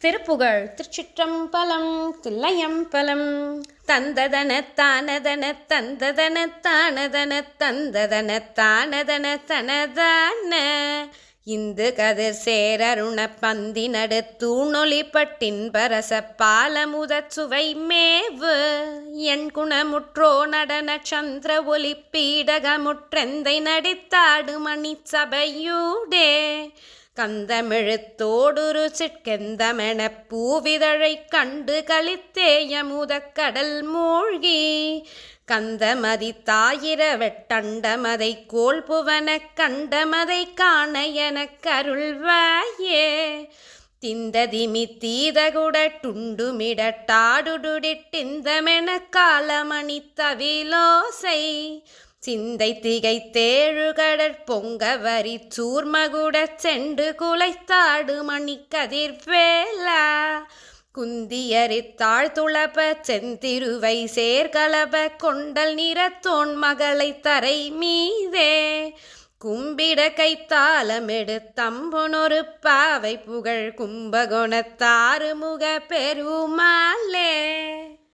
திருப்புகழ். திருச்சிற்றம்பலம் தில்லையம்பலம். தந்ததன தானதன தந்ததன தானதன தந்ததன தானதன தனதான. இந்து கதிர் சேரருண பந்தி நடு தூணொலி பட்டின் பரச பாலமுத சுவை மேவு. என் குணமுற்றோ நடன சந்திர ஒலி பீடகமுற்றெந்தை நடித்தாடு மணி சபையூடே. கந்தமிழுத்தோடுரு சிற்கெந்தமென பூவிதழை கண்டு கலித்தேயமுதக் கடல் மூழ்கி கந்தமதி தாயிர வெட்டண்டமதை கோல் புவனக் கண்டமதை காண எனக் கருள்வாயே திந்ததிமி தீதகுட டுண்டுமிடட்டாடுடுடிட்டிந்தமென காலமணி தவிலோசை சிந்தை திகை தேழுகடற் பொங்க வரி சூர்மகுடச் செண்டு குலைத்தாடு மணி கதிர்வேலா குந்தியரித்தாழ் துளப செந்திருவை சேர்கலப கொண்டல் நிறத்தோன் மகளை தரை மீதே. கும்பிட கைத்தாளமெடுத்தம்பொனொரு பாவை புகழ் கும்பகோணத்தாறு முக பெருமாளே.